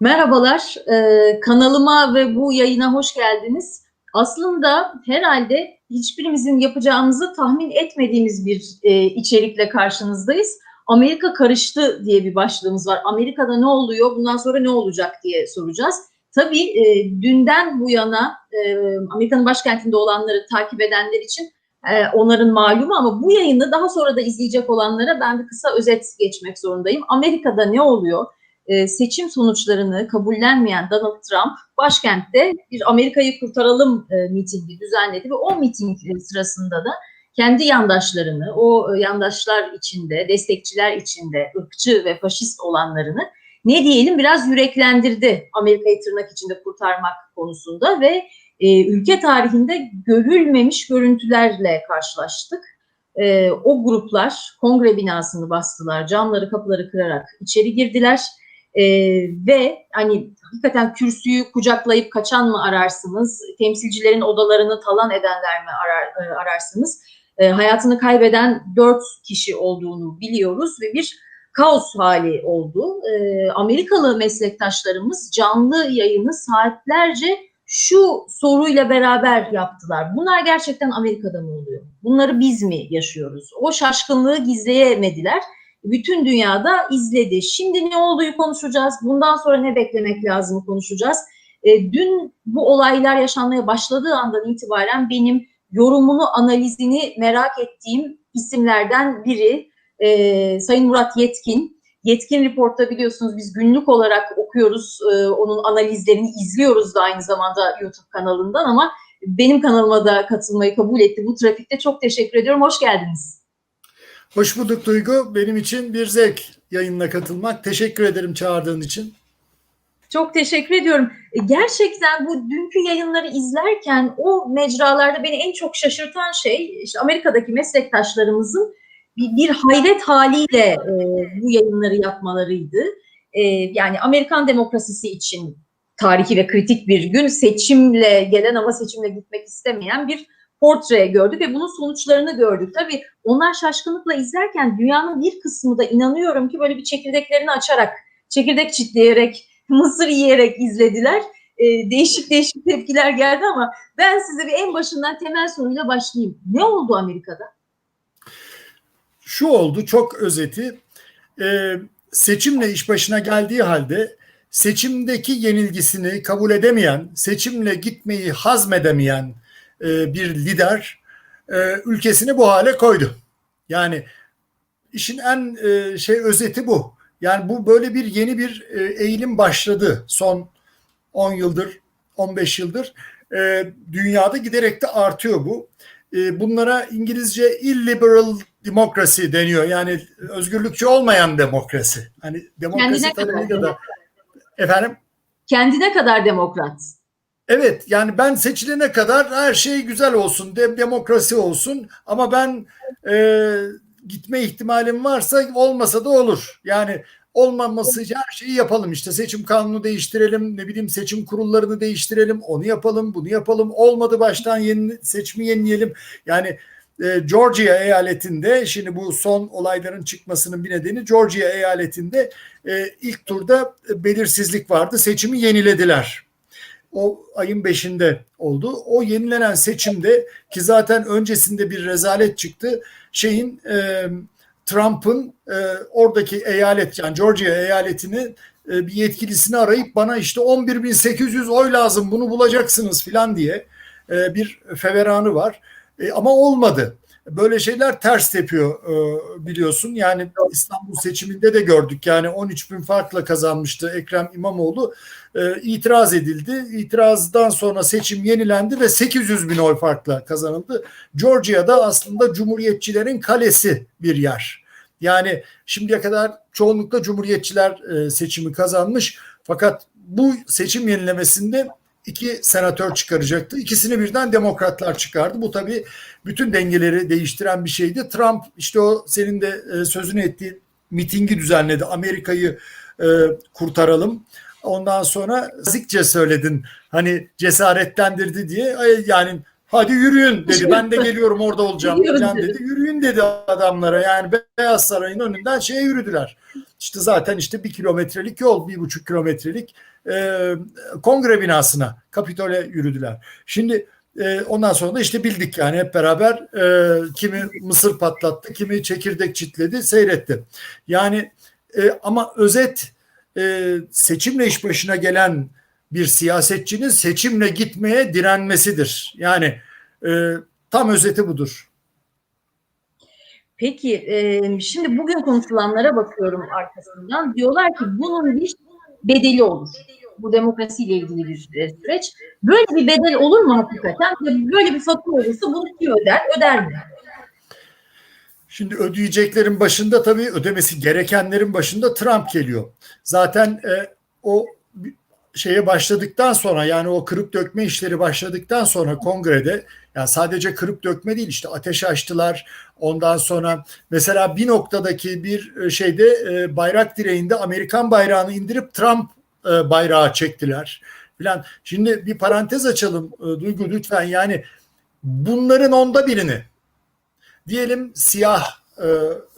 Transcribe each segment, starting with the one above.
Merhabalar, ee, kanalıma ve bu yayına hoş geldiniz. Aslında herhalde hiçbirimizin yapacağımızı tahmin etmediğimiz bir e, içerikle karşınızdayız. Amerika karıştı diye bir başlığımız var. Amerika'da ne oluyor, bundan sonra ne olacak diye soracağız. Tabii e, dünden bu yana e, Amerika'nın başkentinde olanları takip edenler için e, onların malumu ama bu yayını daha sonra da izleyecek olanlara ben bir kısa özet geçmek zorundayım. Amerika'da ne oluyor? E, seçim sonuçlarını kabullenmeyen Donald Trump başkentte bir Amerika'yı kurtaralım e, mitingi düzenledi ve o miting sırasında da kendi yandaşlarını, o yandaşlar içinde, destekçiler içinde ırkçı ve faşist olanlarını ne diyelim biraz yüreklendirdi Amerika'yı tırnak içinde kurtarmak konusunda ve e, ülke tarihinde görülmemiş görüntülerle karşılaştık. E, o gruplar kongre binasını bastılar, camları kapıları kırarak içeri girdiler e, ve hani hakikaten kürsüyü kucaklayıp kaçan mı ararsınız, temsilcilerin odalarını talan edenler mi arar, e, ararsınız? E, hayatını kaybeden dört kişi olduğunu biliyoruz ve bir kaos hali oldu. E, Amerikalı meslektaşlarımız canlı yayını saatlerce şu soruyla beraber yaptılar. Bunlar gerçekten Amerika'da mı oluyor? Bunları biz mi yaşıyoruz? O şaşkınlığı gizleyemediler bütün dünyada izledi. Şimdi ne olduğu konuşacağız. Bundan sonra ne beklemek lazım konuşacağız. E, dün bu olaylar yaşanmaya başladığı andan itibaren benim yorumunu, analizini merak ettiğim isimlerden biri e, Sayın Murat Yetkin. Yetkin Report'ta biliyorsunuz biz günlük olarak okuyoruz, e, onun analizlerini izliyoruz da aynı zamanda YouTube kanalından ama benim kanalıma da katılmayı kabul etti bu trafikte. Çok teşekkür ediyorum. Hoş geldiniz. Hoş bulduk Duygu. Benim için bir zevk yayınına katılmak. Teşekkür ederim çağırdığın için. Çok teşekkür ediyorum. E, gerçekten bu dünkü yayınları izlerken o mecralarda beni en çok şaşırtan şey işte Amerika'daki meslektaşlarımızın bir, bir hayret haliyle e, bu yayınları yapmalarıydı. E, yani Amerikan demokrasisi için tarihi ve kritik bir gün seçimle gelen ama seçimle gitmek istemeyen bir portre gördük ve bunun sonuçlarını gördük. Tabii onlar şaşkınlıkla izlerken dünyanın bir kısmı da inanıyorum ki böyle bir çekirdeklerini açarak, çekirdek çitleyerek, mısır yiyerek izlediler. Ee, değişik değişik tepkiler geldi ama ben size bir en başından temel soruyla başlayayım. Ne oldu Amerika'da? Şu oldu çok özeti. Ee, seçimle iş başına geldiği halde seçimdeki yenilgisini kabul edemeyen, seçimle gitmeyi hazmedemeyen e, bir lider e, ülkesini bu hale koydu. Yani işin en e, şey özeti bu. Yani bu böyle bir yeni bir eğilim başladı son 10 yıldır, 15 yıldır. Dünyada giderek de artıyor bu. Bunlara İngilizce illiberal demokrasi deniyor. Yani özgürlükçü olmayan demokrasi. Hani demokrasi tanımıyla da efendim kendine kadar demokrat. Evet yani ben seçilene kadar her şey güzel olsun, de, demokrasi olsun. Ama ben e, gitme ihtimalim varsa olmasa da olur. Yani olmaması her şeyi yapalım işte. Seçim kanunu değiştirelim ne bileyim seçim kurullarını değiştirelim onu yapalım bunu yapalım. Olmadı baştan yeni, seçimi yenileyelim. Yani e, Georgia eyaletinde şimdi bu son olayların çıkmasının bir nedeni Georgia eyaletinde e, ilk turda belirsizlik vardı. Seçimi yenilediler o ayın 5'inde oldu. O yenilenen seçimde ki zaten öncesinde bir rezalet çıktı. Şeyin e, Trump'ın e, oradaki eyalet yani Georgia eyaletini e, bir yetkilisini arayıp bana işte 11.800 oy lazım bunu bulacaksınız filan diye e, bir feveranı var. E, ama olmadı. Böyle şeyler ters tepiyor e, biliyorsun. Yani İstanbul seçiminde de gördük. Yani 13 bin farkla kazanmıştı Ekrem İmamoğlu. E, itiraz edildi. İtirazdan sonra seçim yenilendi ve 800 bin oy farkla kazanıldı. Georgia'da aslında Cumhuriyetçilerin kalesi bir yer. Yani şimdiye kadar çoğunlukla Cumhuriyetçiler e, seçimi kazanmış. Fakat bu seçim yenilemesinde iki senatör çıkaracaktı. İkisini birden demokratlar çıkardı. Bu tabii bütün dengeleri değiştiren bir şeydi. Trump işte o senin de e, sözünü ettiği mitingi düzenledi. Amerika'yı e, kurtaralım. Ondan sonra zikçe söyledin hani cesaretlendirdi diye yani Hadi yürüyün dedi. Ben de geliyorum orada olacağım falan dedi. dedi. Yürüyün dedi adamlara. Yani Beyaz Saray'ın önünden şeye yürüdüler. İşte zaten işte bir kilometrelik yol, bir buçuk kilometrelik e, kongre binasına, Kapitol'e yürüdüler. Şimdi e, ondan sonra da işte bildik yani hep beraber e, kimi mısır patlattı, kimi çekirdek çitledi, seyretti. Yani e, ama özet e, seçimle iş başına gelen bir siyasetçinin seçimle gitmeye direnmesidir. Yani e, tam özeti budur. Peki e, şimdi bugün konuşulanlara bakıyorum arkasından. Diyorlar ki bunun bir bedeli olur. Bu demokrasiyle ilgili bir e, süreç. Böyle bir bedel olur mu hakikaten? Böyle bir fatura olursa bunu kim öder? Öder mi? Şimdi ödeyeceklerin başında tabii ödemesi gerekenlerin başında Trump geliyor. Zaten e, o şeye başladıktan sonra yani o kırıp dökme işleri başladıktan sonra kongrede yani sadece kırıp dökme değil işte ateş açtılar. Ondan sonra mesela bir noktadaki bir şeyde e, bayrak direğinde Amerikan bayrağını indirip Trump e, bayrağı çektiler filan. Şimdi bir parantez açalım e, Duygu lütfen yani bunların onda birini diyelim siyah e,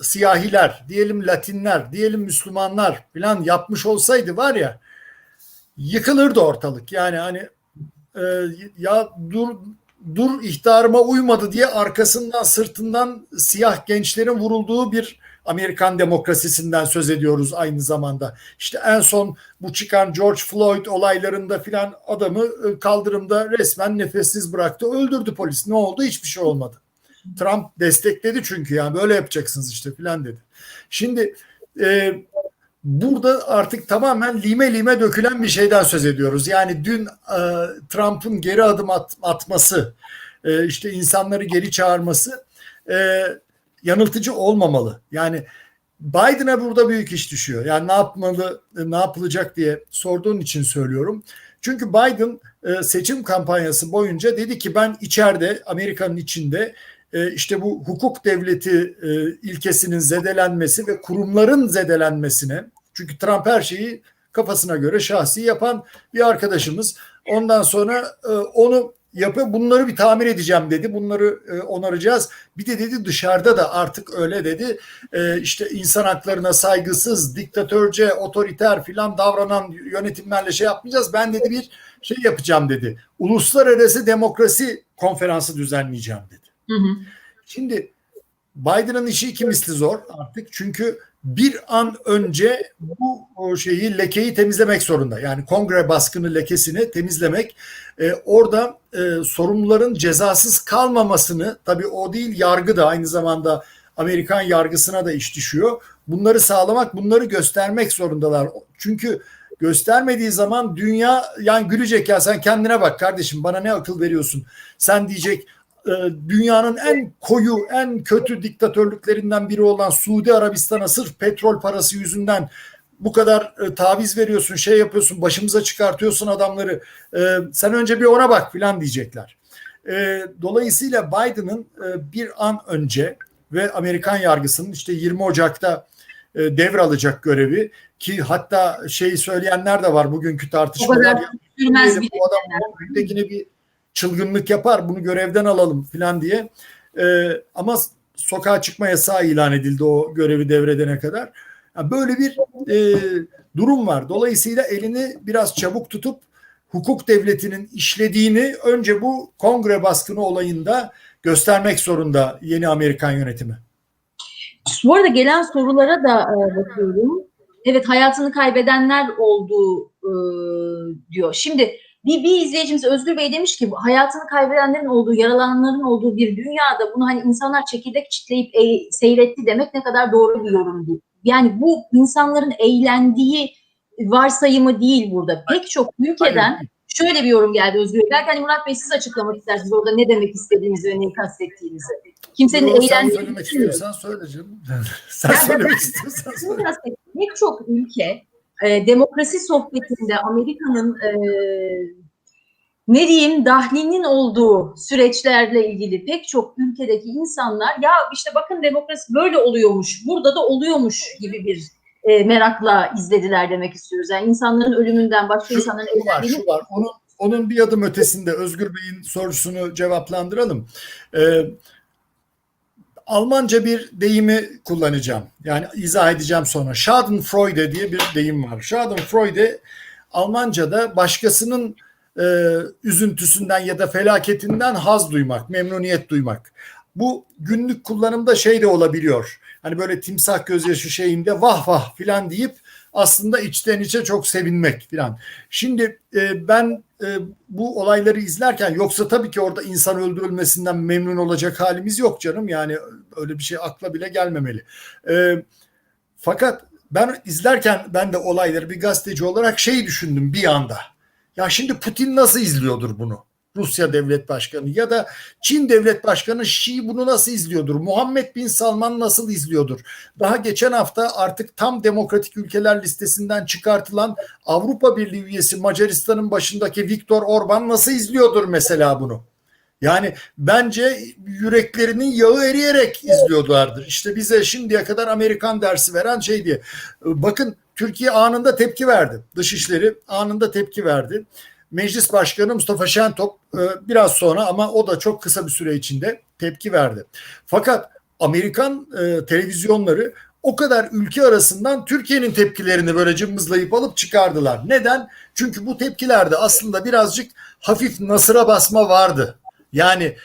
siyahiler, diyelim Latinler, diyelim Müslümanlar filan yapmış olsaydı var ya yıkılırdı ortalık. Yani hani e, ya dur dur ihtarıma uymadı diye arkasından sırtından siyah gençlerin vurulduğu bir Amerikan demokrasisinden söz ediyoruz aynı zamanda. İşte en son bu çıkan George Floyd olaylarında filan adamı e, kaldırımda resmen nefessiz bıraktı. Öldürdü polis. Ne oldu? Hiçbir şey olmadı. Trump destekledi çünkü yani böyle yapacaksınız işte filan dedi. Şimdi e, burada artık tamamen lime lime dökülen bir şeyden söz ediyoruz. Yani dün e, Trump'ın geri adım at, atması, e, işte insanları geri çağırması e, yanıltıcı olmamalı. Yani Biden'a burada büyük iş düşüyor. Yani ne yapmalı, ne yapılacak diye sorduğun için söylüyorum. Çünkü Biden e, seçim kampanyası boyunca dedi ki ben içeride Amerika'nın içinde işte bu hukuk devleti e, ilkesinin zedelenmesi ve kurumların zedelenmesine çünkü Trump her şeyi kafasına göre şahsi yapan bir arkadaşımız. Ondan sonra e, onu yapı bunları bir tamir edeceğim dedi. Bunları e, onaracağız. Bir de dedi dışarıda da artık öyle dedi. E, işte insan haklarına saygısız, diktatörce, otoriter filan davranan yönetimlerle şey yapmayacağız. Ben dedi bir şey yapacağım dedi. Uluslararası demokrasi konferansı düzenleyeceğim dedi. Hı hı. Şimdi Biden'ın işi iki misli zor artık çünkü bir an önce bu şeyi lekeyi temizlemek zorunda. Yani kongre baskını lekesini temizlemek. Ee, orada e, sorumluların cezasız kalmamasını tabii o değil yargı da aynı zamanda Amerikan yargısına da iş düşüyor. Bunları sağlamak, bunları göstermek zorundalar. Çünkü göstermediği zaman dünya yani gülecek ya sen kendine bak kardeşim bana ne akıl veriyorsun. Sen diyecek e, dünyanın en koyu, en kötü diktatörlüklerinden biri olan Suudi Arabistan'a sırf petrol parası yüzünden bu kadar e, taviz veriyorsun, şey yapıyorsun, başımıza çıkartıyorsun adamları. E, sen önce bir ona bak filan diyecekler. E, dolayısıyla Biden'ın e, bir an önce ve Amerikan yargısının işte 20 Ocak'ta e, devralacak görevi ki hatta şey söyleyenler de var bugünkü O tartışmalar. kadar sürmez Diyelim, bile. bu adam önündekine bir çılgınlık yapar bunu görevden alalım falan diye. Ee, ama sokağa çıkma yasağı ilan edildi o görevi devredene kadar. Yani böyle bir e, durum var. Dolayısıyla elini biraz çabuk tutup hukuk devletinin işlediğini önce bu kongre baskını olayında göstermek zorunda yeni Amerikan yönetimi. Bu arada gelen sorulara da e, bakıyorum. Evet hayatını kaybedenler oldu e, diyor. Şimdi bir, bir izleyicimiz Özgür Bey demiş ki hayatını kaybedenlerin olduğu, yaralananların olduğu bir dünyada bunu hani insanlar çekirdek çitleyip e, seyretti demek ne kadar doğru bir yorum değil. Yani bu insanların eğlendiği varsayımı değil burada. Pek çok ülkeden Hayır. şöyle bir yorum geldi Özgür Bey. Belki hani Murat Bey siz açıklamak istersiniz orada ne demek istediğinizi ve neyi kastettiğinizi. Kimsenin Yo, sen eğlendiğini söylemek istiyorsan söyle canım. sen söylemek istiyorsan söyle. Pek çok ülke e, demokrasi sohbetinde Amerika'nın e, ne diyeyim dahlinin olduğu süreçlerle ilgili pek çok ülkedeki insanlar ya işte bakın demokrasi böyle oluyormuş, burada da oluyormuş gibi bir e, merakla izlediler demek istiyoruz. Yani insanların ölümünden başka Şu, insanların şu var, şu var. Onun onun bir adım ötesinde Özgür Bey'in sorusunu cevaplandıralım. Ee, Almanca bir deyimi kullanacağım. Yani izah edeceğim sonra. Schadenfreude diye bir deyim var. Schadenfreude Almanca'da başkasının e, üzüntüsünden ya da felaketinden haz duymak, memnuniyet duymak. Bu günlük kullanımda şey de olabiliyor. Hani böyle timsah gözyaşı şeyinde vah vah filan deyip aslında içten içe çok sevinmek filan. Şimdi e, ben e, bu olayları izlerken yoksa tabii ki orada insan öldürülmesinden memnun olacak halimiz yok canım. Yani öyle bir şey akla bile gelmemeli. E, fakat ben izlerken ben de olayları bir gazeteci olarak şey düşündüm bir anda. Ya şimdi Putin nasıl izliyordur bunu? Rusya devlet başkanı ya da Çin devlet başkanı Şii bunu nasıl izliyordur? Muhammed bin Salman nasıl izliyordur? Daha geçen hafta artık tam demokratik ülkeler listesinden çıkartılan Avrupa Birliği üyesi Macaristan'ın başındaki Viktor Orban nasıl izliyordur mesela bunu? Yani bence yüreklerinin yağı eriyerek izliyorlardır. İşte bize şimdiye kadar Amerikan dersi veren şey diye. Bakın Türkiye anında tepki verdi. Dışişleri anında tepki verdi. Meclis Başkanı Mustafa Şentop biraz sonra ama o da çok kısa bir süre içinde tepki verdi. Fakat Amerikan televizyonları o kadar ülke arasından Türkiye'nin tepkilerini böyle cımbızlayıp alıp çıkardılar. Neden? Çünkü bu tepkilerde aslında birazcık hafif nasıra basma vardı. Yani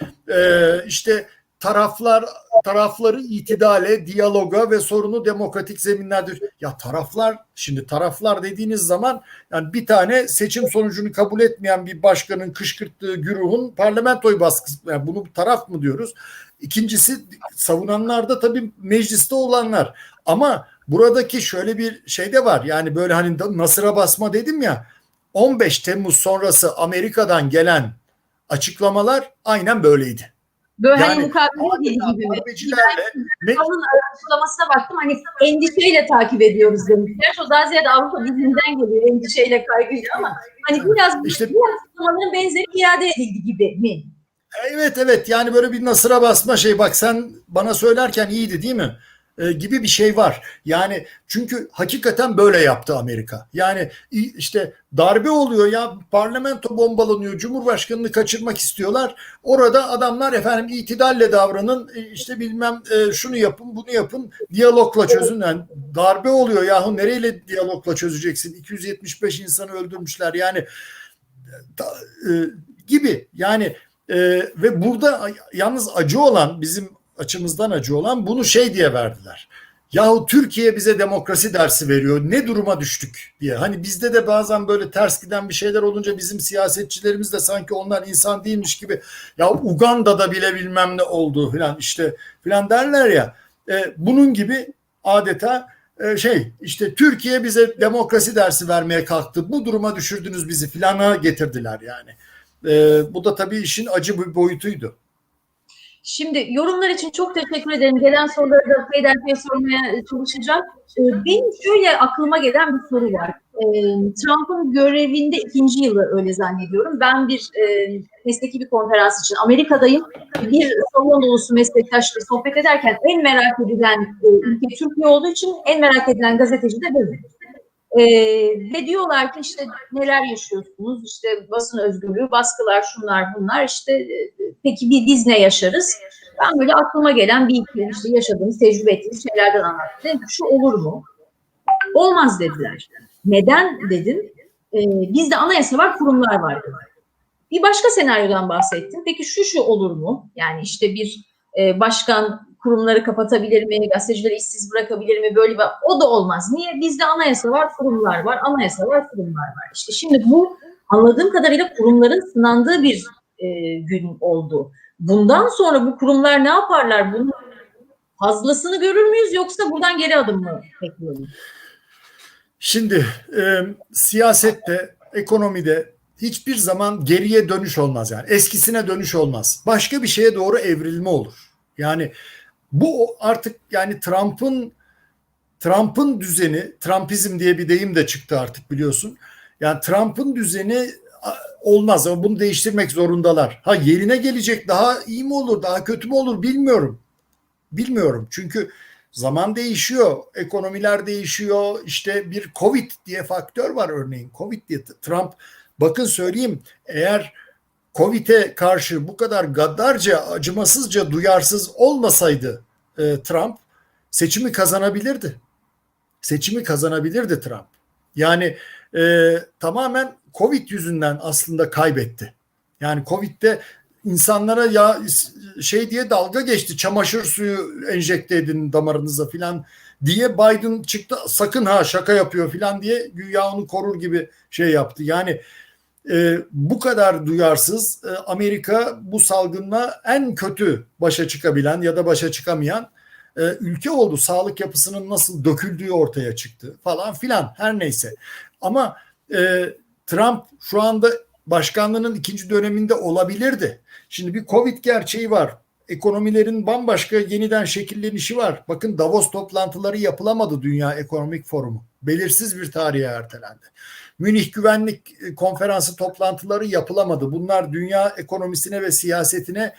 işte taraflar tarafları itidale, diyaloga ve sorunu demokratik zeminlerde ya taraflar şimdi taraflar dediğiniz zaman yani bir tane seçim sonucunu kabul etmeyen bir başkanın kışkırttığı güruhun parlamentoyu baskısı yani bunu taraf mı diyoruz? İkincisi savunanlar da tabii mecliste olanlar. Ama buradaki şöyle bir şey de var. Yani böyle hani nasıra basma dedim ya 15 Temmuz sonrası Amerika'dan gelen açıklamalar aynen böyleydi. Böyle yani, hani mukabele gibi mi? Onun açıklamasına baktım hani endişeyle takip ediyoruz demişler. O daha ziyade Avrupa dizinden geliyor endişeyle kaygıyla ama hani biraz işte, bu açıklamaların benzeri iade edildi gibi mi? Evet evet yani böyle bir nasıra basma şey bak sen bana söylerken iyiydi değil mi? E, gibi bir şey var. Yani çünkü hakikaten böyle yaptı Amerika. Yani işte darbe oluyor ya parlamento bombalanıyor. Cumhurbaşkanını kaçırmak istiyorlar. Orada adamlar efendim itidalle davranın işte bilmem e, şunu yapın bunu yapın diyalogla çözün. Yani darbe oluyor yahu nereyle diyalogla çözeceksin? 275 insanı öldürmüşler yani da, e, gibi yani e, ve burada yalnız acı olan bizim açımızdan acı olan bunu şey diye verdiler. Yahu Türkiye bize demokrasi dersi veriyor. Ne duruma düştük diye. Hani bizde de bazen böyle ters giden bir şeyler olunca bizim siyasetçilerimiz de sanki onlar insan değilmiş gibi ya Uganda'da bile bilmem ne oldu filan işte filan derler ya. E, bunun gibi adeta e, şey işte Türkiye bize demokrasi dersi vermeye kalktı. Bu duruma düşürdünüz bizi filana getirdiler yani. E, bu da tabii işin acı bir boyutuydu. Şimdi yorumlar için çok teşekkür ederim. Gelen soruları da peyderpeye sormaya çalışacağım. Benim şöyle aklıma gelen bir soru var. Trump'ın görevinde ikinci yılı öyle zannediyorum. Ben bir mesleki bir konferans için Amerika'dayım. Bir salon dolusu meslektaşla sohbet ederken en merak edilen ülke Türkiye olduğu için en merak edilen gazeteci de benim. Ee, ve diyorlar ki işte neler yaşıyorsunuz? İşte basın özgürlüğü baskılar şunlar bunlar. İşte peki bir biz ne yaşarız? Ben böyle aklıma gelen bir iki işte yaşadığımız tecrübe ettiğimiz şeylerden anlattım. Şu olur mu? Olmaz dediler. Neden? dedim. Ee, bizde anayasa var kurumlar var bir başka senaryodan bahsettim. Peki şu şu olur mu? Yani işte bir e, başkan kurumları kapatabilir mi, gazetecileri işsiz bırakabilir mi böyle bir o da olmaz. Niye? Bizde anayasa var, kurumlar var, anayasa var, kurumlar var. İşte şimdi bu anladığım kadarıyla kurumların sınandığı bir e, gün oldu. Bundan sonra bu kurumlar ne yaparlar? Bunun fazlasını görür müyüz yoksa buradan geri adım mı bekliyoruz? Şimdi e, siyasette, ekonomide hiçbir zaman geriye dönüş olmaz yani. Eskisine dönüş olmaz. Başka bir şeye doğru evrilme olur. Yani bu artık yani Trump'ın Trump'ın düzeni, Trumpizm diye bir deyim de çıktı artık biliyorsun. Yani Trump'ın düzeni olmaz ama bunu değiştirmek zorundalar. Ha yerine gelecek daha iyi mi olur, daha kötü mü olur bilmiyorum. Bilmiyorum. Çünkü zaman değişiyor, ekonomiler değişiyor. İşte bir Covid diye faktör var örneğin. Covid diye Trump bakın söyleyeyim eğer Covid'e karşı bu kadar gaddarca, acımasızca duyarsız olmasaydı e, Trump seçimi kazanabilirdi. Seçimi kazanabilirdi Trump. Yani e, tamamen Covid yüzünden aslında kaybetti. Yani Covid'de insanlara ya şey diye dalga geçti. Çamaşır suyu enjekte edin damarınıza filan diye Biden çıktı. Sakın ha şaka yapıyor filan diye güya onu korur gibi şey yaptı. Yani e, bu kadar duyarsız e, Amerika bu salgınla en kötü başa çıkabilen ya da başa çıkamayan e, ülke oldu. Sağlık yapısının nasıl döküldüğü ortaya çıktı falan filan her neyse. Ama e, Trump şu anda başkanlığının ikinci döneminde olabilirdi. Şimdi bir Covid gerçeği var. Ekonomilerin bambaşka yeniden şekillenişi var. Bakın Davos toplantıları yapılamadı Dünya Ekonomik Forumu. Belirsiz bir tarihe ertelendi. Münih Güvenlik Konferansı toplantıları yapılamadı. Bunlar dünya ekonomisine ve siyasetine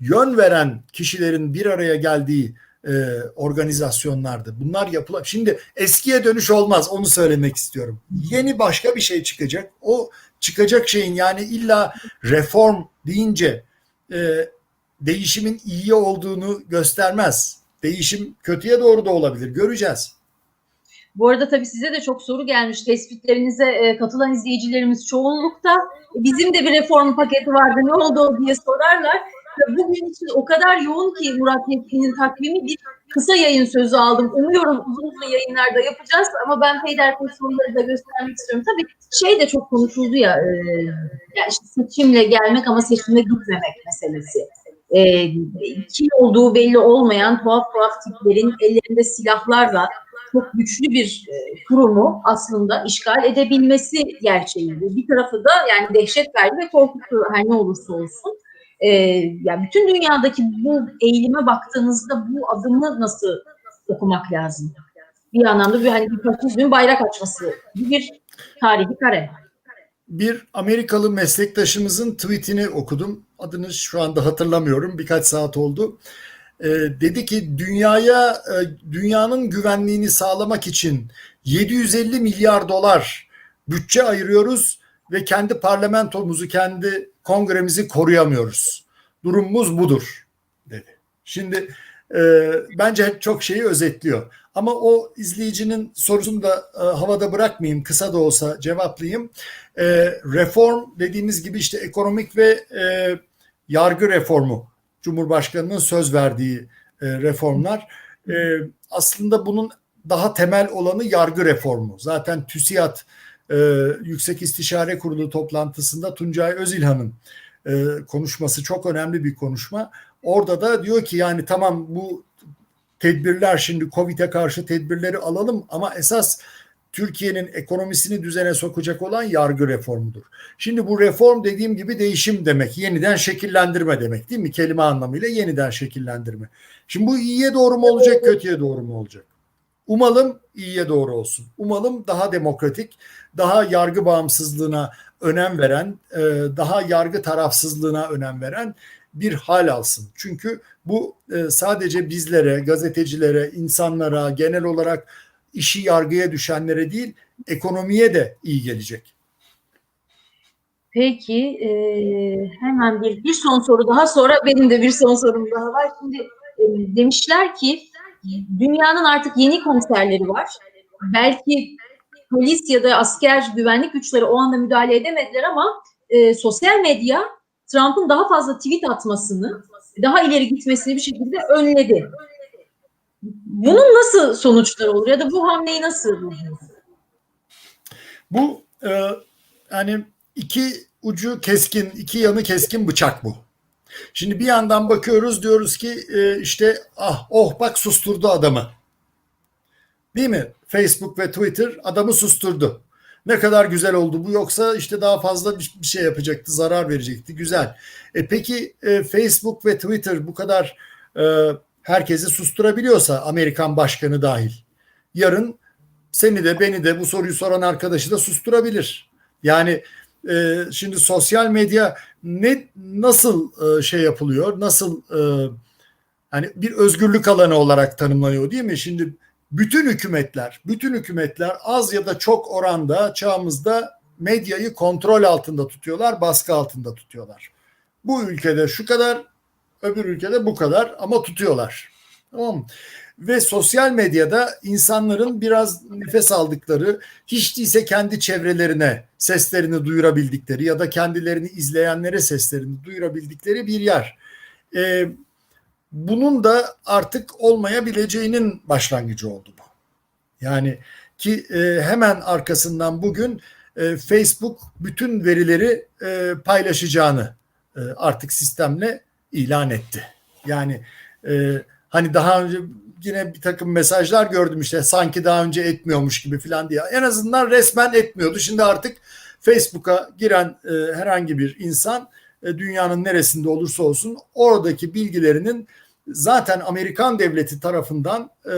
yön veren kişilerin bir araya geldiği e, organizasyonlardı. Bunlar yapılan. Şimdi eskiye dönüş olmaz onu söylemek istiyorum. Yeni başka bir şey çıkacak. O çıkacak şeyin yani illa reform deyince e, değişimin iyi olduğunu göstermez. Değişim kötüye doğru da olabilir. Göreceğiz. Bu arada tabii size de çok soru gelmiş. Tespitlerinize e, katılan izleyicilerimiz çoğunlukta. Bizim de bir reform paketi vardı ne oldu diye sorarlar. Bugün için o kadar yoğun ki Murat Yetkin'in takvimi bir kısa yayın sözü aldım. Umuyorum uzun uzun yayınlarda yapacağız ama ben peyderpey soruları da göstermek istiyorum. Tabii şey de çok konuşuldu ya, e, ya işte seçimle gelmek ama seçimle gitmemek meselesi. E, kim olduğu belli olmayan tuhaf tuhaf tiplerin ellerinde silahlarla çok güçlü bir e, kurumu aslında işgal edebilmesi gerçeğiydi. Bir tarafı da yani dehşet verdi ve korkuttu her ne olursa olsun. Ee, yani bütün dünyadaki bu eğilime baktığınızda bu adımı nasıl okumak lazım? Bir anlamda bir hani bir faşizmin bayrak açması bir tarihi kare. Bir Amerikalı meslektaşımızın tweetini okudum. Adını şu anda hatırlamıyorum. Birkaç saat oldu. Ee, dedi ki dünyaya e, dünyanın güvenliğini sağlamak için 750 milyar dolar bütçe ayırıyoruz ve kendi parlamentomuzu, kendi kongremizi koruyamıyoruz. Durumumuz budur dedi. Şimdi e, bence çok şeyi özetliyor. Ama o izleyicinin sorusunu da e, havada bırakmayayım. Kısa da olsa cevaplayayım. E, reform dediğimiz gibi işte ekonomik ve e, yargı reformu. Cumhurbaşkanının söz verdiği e, reformlar. E, aslında bunun daha temel olanı yargı reformu. Zaten TÜSİAD e, Yüksek İstişare Kurulu toplantısında Tuncay Özilhan'ın e, konuşması çok önemli bir konuşma. Orada da diyor ki yani tamam bu tedbirler şimdi Covid'e karşı tedbirleri alalım ama esas Türkiye'nin ekonomisini düzene sokacak olan yargı reformudur. Şimdi bu reform dediğim gibi değişim demek, yeniden şekillendirme demek değil mi? Kelime anlamıyla yeniden şekillendirme. Şimdi bu iyiye doğru mu olacak, kötüye doğru mu olacak? Umalım iyiye doğru olsun. Umalım daha demokratik, daha yargı bağımsızlığına önem veren, e, daha yargı tarafsızlığına önem veren bir hal alsın. Çünkü bu e, sadece bizlere, gazetecilere, insanlara, genel olarak işi yargıya düşenlere değil, ekonomiye de iyi gelecek. Peki e, hemen bir bir son soru daha sonra benim de bir son sorum daha var. Şimdi e, demişler ki dünyanın artık yeni konserleri var. Belki polis ya da asker güvenlik güçleri o anda müdahale edemediler ama e, sosyal medya Trump'ın daha fazla tweet atmasını, daha ileri gitmesini bir şekilde önledi. Bunun nasıl sonuçları olur ya da bu hamleyi nasıl buluyorsunuz? Bu e, yani iki ucu keskin, iki yanı keskin bıçak bu. Şimdi bir yandan bakıyoruz diyoruz ki e, işte ah oh bak susturdu adamı. Değil mi? Facebook ve Twitter adamı susturdu. Ne kadar güzel oldu bu yoksa işte daha fazla bir şey yapacaktı, zarar verecekti. Güzel. E peki e, Facebook ve Twitter bu kadar e, herkesi susturabiliyorsa Amerikan başkanı dahil. Yarın seni de beni de bu soruyu soran arkadaşı da susturabilir. Yani e, şimdi sosyal medya ne nasıl e, şey yapılıyor? Nasıl e, hani bir özgürlük alanı olarak tanımlanıyor değil mi? Şimdi bütün hükümetler, bütün hükümetler az ya da çok oranda çağımızda medyayı kontrol altında tutuyorlar, baskı altında tutuyorlar. Bu ülkede şu kadar, öbür ülkede bu kadar ama tutuyorlar. Tamam mı? Ve sosyal medyada insanların biraz nefes aldıkları, hiç değilse kendi çevrelerine seslerini duyurabildikleri ya da kendilerini izleyenlere seslerini duyurabildikleri bir yer. Ee, bunun da artık olmayabileceğinin başlangıcı oldu bu. Yani ki e, hemen arkasından bugün e, Facebook bütün verileri e, paylaşacağını e, artık sistemle ilan etti. Yani e, hani daha önce yine bir takım mesajlar gördüm işte sanki daha önce etmiyormuş gibi falan diye. En azından resmen etmiyordu. Şimdi artık Facebook'a giren e, herhangi bir insan e, dünyanın neresinde olursa olsun oradaki bilgilerinin zaten Amerikan devleti tarafından e,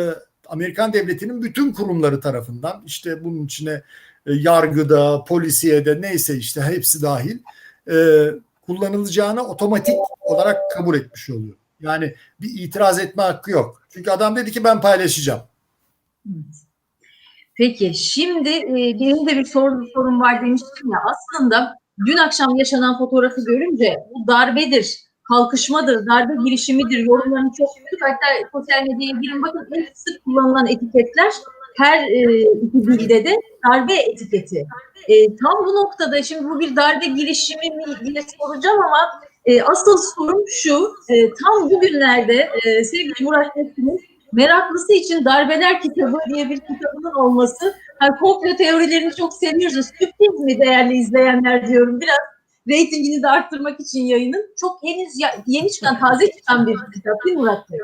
Amerikan devletinin bütün kurumları tarafından işte bunun içine e, yargıda, polisiyede neyse işte hepsi dahil e, kullanılacağını otomatik olarak kabul etmiş oluyor. Yani bir itiraz etme hakkı yok. Çünkü adam dedi ki ben paylaşacağım. Peki şimdi e, benim de bir sorun, sorun var demiştim ya aslında dün akşam yaşanan fotoğrafı görünce bu darbedir, kalkışmadır, darbe girişimidir yorumlarını çok duyduk. Hatta sosyal medyaya girin bakın en sık kullanılan etiketler her e, iki dilde de darbe etiketi. E, tam bu noktada şimdi bu bir darbe girişimi mi diye soracağım ama e, asıl sorum şu, e, tam bugünlerde e, sevgili Murat Mesut'un Meraklısı için Darbeler Kitabı diye bir kitabının olması. Yani komplo teorilerini çok seviyoruz. Sürpriz mi değerli izleyenler diyorum. Biraz reytingini de arttırmak için yayının. Çok henüz ya, yeni çıkan, taze çıkan bir kitap değil Murat Bey?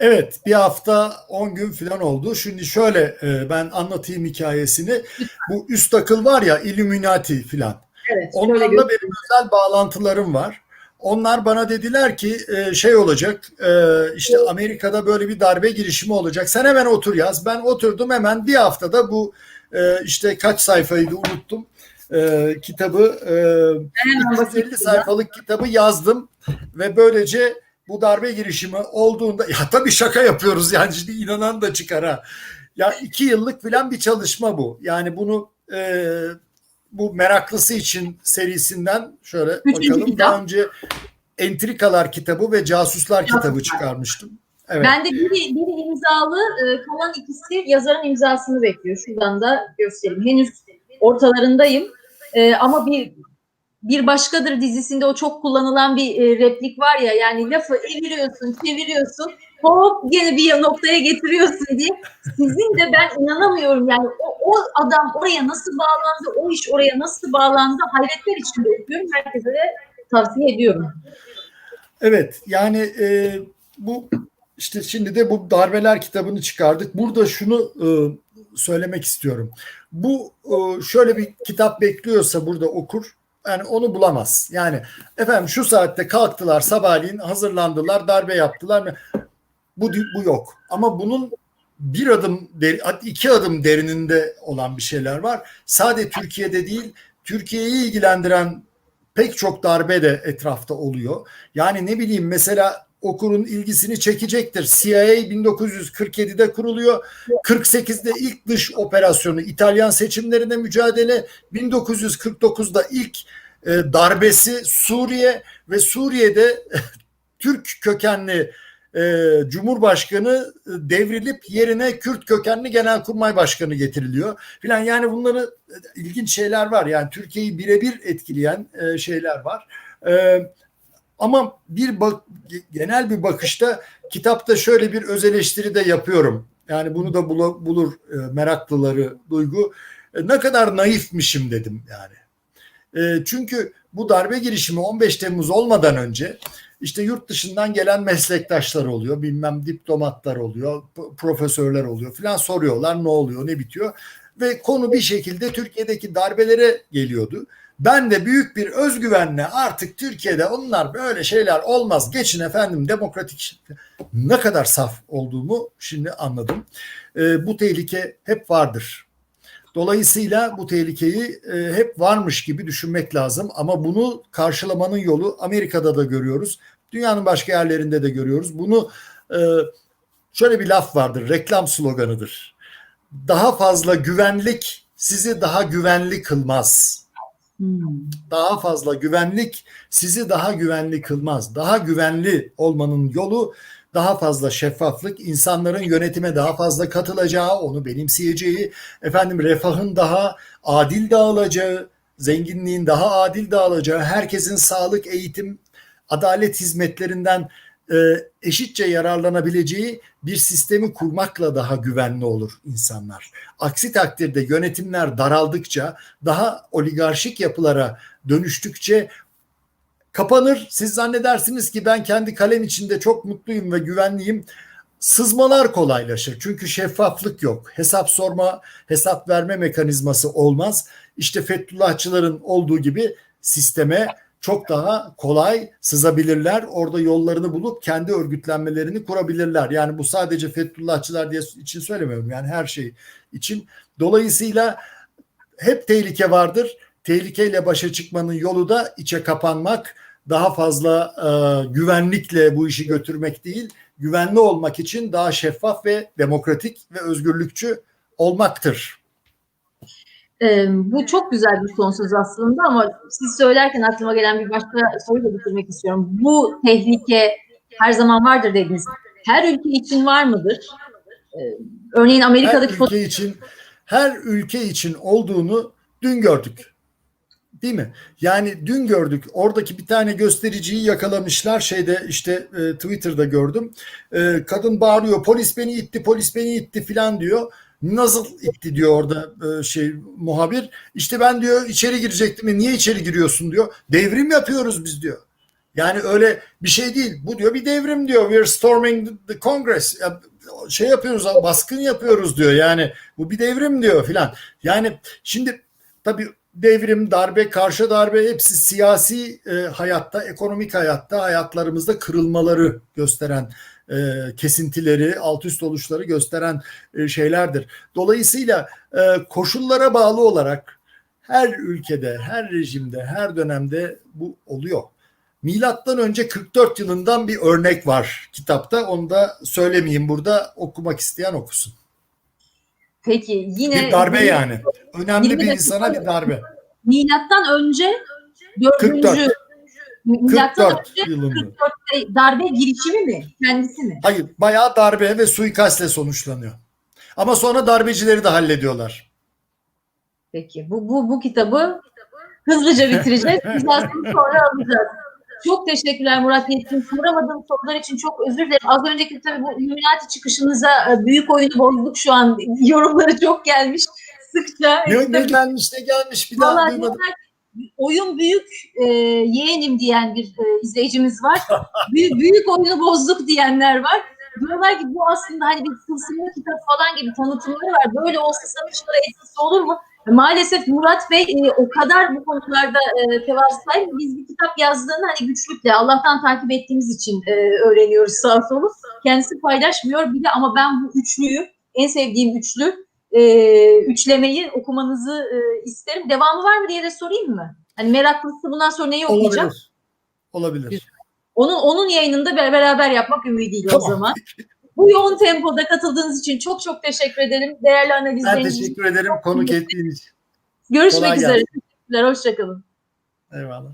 Evet bir hafta 10 gün falan oldu. Şimdi şöyle e, ben anlatayım hikayesini. Bu üst akıl var ya Illuminati falan. Evet. Onlarla benim özel bağlantılarım var. Onlar bana dediler ki e, şey olacak e, işte Amerika'da böyle bir darbe girişimi olacak. Sen hemen otur yaz. Ben oturdum hemen bir haftada bu e, işte kaç sayfaydı unuttum. Kitabı 50 sayfalık kitabı yazdım ve böylece bu darbe girişimi olduğunda ya tabii şaka yapıyoruz yani şimdi inanan da çıkar ha. Ya iki yıllık falan bir çalışma bu. Yani bunu e, bu meraklısı için serisinden şöyle Üçüncü bakalım. kitap. Daha önce Entrikalar kitabı ve Casuslar kitabı çıkarmıştım. Evet. Ben de biri, biri imzalı, e, kalan ikisi yazarın imzasını bekliyor. Şuradan da göstereyim. Henüz ortalarındayım. E, ama bir bir başkadır dizisinde o çok kullanılan bir e, replik var ya yani lafı eviriyorsun, çeviriyorsun, hop gene bir noktaya getiriyorsun diye. Sizin de ben inanamıyorum yani o, o adam oraya nasıl bağlandı, o iş oraya nasıl bağlandı hayretler içinde okuyorum. Herkese de tavsiye ediyorum. Evet yani e, bu işte şimdi de bu darbeler kitabını çıkardık. Burada şunu e, söylemek istiyorum. Bu e, şöyle bir kitap bekliyorsa burada okur yani onu bulamaz. Yani efendim şu saatte kalktılar sabahleyin hazırlandılar darbe yaptılar. Bu, bu yok. Ama bunun bir adım iki adım derininde olan bir şeyler var. Sadece Türkiye'de değil Türkiye'yi ilgilendiren pek çok darbe de etrafta oluyor. Yani ne bileyim mesela okurun ilgisini çekecektir. CIA 1947'de kuruluyor. 48'de ilk dış operasyonu İtalyan seçimlerine mücadele. 1949'da ilk e, darbesi Suriye ve Suriye'de Türk kökenli e, Cumhurbaşkanı devrilip yerine Kürt kökenli Genelkurmay Başkanı getiriliyor filan yani bunları ilginç şeyler var yani Türkiye'yi birebir etkileyen e, şeyler var. E, ama bir bak, genel bir bakışta kitapta şöyle bir öz eleştiri de yapıyorum. Yani bunu da bul, bulur e, meraklıları duygu. E, ne kadar naifmişim dedim yani. E, çünkü bu darbe girişimi 15 Temmuz olmadan önce işte yurt dışından gelen meslektaşlar oluyor, bilmem diplomatlar oluyor, profesörler oluyor filan soruyorlar ne oluyor, ne bitiyor ve konu bir şekilde Türkiye'deki darbelere geliyordu. Ben de büyük bir özgüvenle artık Türkiye'de onlar böyle şeyler olmaz. Geçin efendim demokratik ne kadar saf olduğumu şimdi anladım. E, bu tehlike hep vardır. Dolayısıyla bu tehlikeyi e, hep varmış gibi düşünmek lazım ama bunu karşılamanın yolu Amerika'da da görüyoruz. Dünyanın başka yerlerinde de görüyoruz. Bunu e, şöyle bir laf vardır, reklam sloganıdır. Daha fazla güvenlik sizi daha güvenli kılmaz. Hmm. Daha fazla güvenlik sizi daha güvenli kılmaz. Daha güvenli olmanın yolu daha fazla şeffaflık, insanların yönetime daha fazla katılacağı, onu benimseyeceği, efendim refahın daha adil dağılacağı, zenginliğin daha adil dağılacağı, herkesin sağlık, eğitim, adalet hizmetlerinden eşitçe yararlanabileceği bir sistemi kurmakla daha güvenli olur insanlar. Aksi takdirde yönetimler daraldıkça, daha oligarşik yapılara dönüştükçe kapanır. Siz zannedersiniz ki ben kendi kalem içinde çok mutluyum ve güvenliyim. Sızmalar kolaylaşır. Çünkü şeffaflık yok. Hesap sorma, hesap verme mekanizması olmaz. İşte Fethullahçıların olduğu gibi sisteme çok daha kolay sızabilirler. Orada yollarını bulup kendi örgütlenmelerini kurabilirler. Yani bu sadece Fethullahçılar diye için söylemiyorum. Yani her şey için. Dolayısıyla hep tehlike vardır. Tehlikeyle başa çıkmanın yolu da içe kapanmak, daha fazla e, güvenlikle bu işi götürmek değil, güvenli olmak için daha şeffaf ve demokratik ve özgürlükçü olmaktır. Ee, bu çok güzel bir son söz aslında ama siz söylerken aklıma gelen bir başka soruyla bitirmek istiyorum. Bu tehlike her zaman vardır dediniz. Her ülke için var mıdır? Ee, örneğin Her Amerika'daki ülke için her ülke için olduğunu dün gördük. Değil mi? Yani dün gördük. Oradaki bir tane göstericiyi yakalamışlar. Şeyde işte e, Twitter'da gördüm. E, kadın bağırıyor. Polis beni itti, polis beni itti filan diyor. Nasıl itti diyor orada e, şey muhabir. İşte ben diyor içeri girecektim. E, niye içeri giriyorsun diyor. Devrim yapıyoruz biz diyor. Yani öyle bir şey değil. Bu diyor bir devrim diyor. We're storming the Congress. Şey yapıyoruz, baskın yapıyoruz diyor. Yani bu bir devrim diyor filan. Yani şimdi tabii devrim, darbe, karşı darbe hepsi siyasi e, hayatta, ekonomik hayatta, hayatlarımızda kırılmaları gösteren e, kesintileri, alt üst oluşları gösteren e, şeylerdir. Dolayısıyla e, koşullara bağlı olarak her ülkede, her rejimde, her dönemde bu oluyor. Milattan önce 44 yılından bir örnek var kitapta. Onu da söylemeyeyim burada. Okumak isteyen okusun. peki yine Bir darbe yani. Önemli bir insana bir darbe. milattan önce 4. 44. milattan 44 önce yılında. 44'te darbe girişimi mi? Kendisi mi? Hayır, bayağı darbe ve suikastle sonuçlanıyor. Ama sonra darbecileri de hallediyorlar. Peki bu bu bu kitabı hızlıca bitireceğiz. Güzelsini sonra alacağız. Çok teşekkürler Murat Yetkin. Soramadığım sorular için çok özür dilerim. Az önceki tabii bu Illuminati çıkışınıza e, büyük oyunu bozduk şu an. Yorumları çok gelmiş. Sıkça. Ne, ne gelmiş ne gelmiş bir daha duymadım. ki, oyun büyük e, yeğenim diyen bir e, izleyicimiz var. büyük, büyük oyunu bozduk diyenler var. Diyorlar ki bu aslında hani bir tılsımlı kitap falan gibi tanıtımları var. Böyle olsa sanatçılara etkisi olur mu? Maalesef Murat Bey e, o kadar bu konularda e, tevazulayım. Biz bir kitap yazdığını hani güçlükle Allah'tan takip ettiğimiz için e, öğreniyoruz sağ solu. Kendisi paylaşmıyor bile ama ben bu üçlüyü en sevdiğim üçlü e, üçlemeyi okumanızı e, isterim. Devamı var mı diye de sorayım mı? Hani meraklısı bundan sonra neyi okuyacak? Olabilir. Olabilir. Onun onun yayınında be- beraber yapmak ümidiyle o Tamam. zaman. Bu yoğun tempoda katıldığınız için çok çok teşekkür ederim. Değerli Ben analizleriniz için. teşekkür ederim konuk ettiğin için. Görüşmek Kolay üzere. Hoşçakalın. Eyvallah.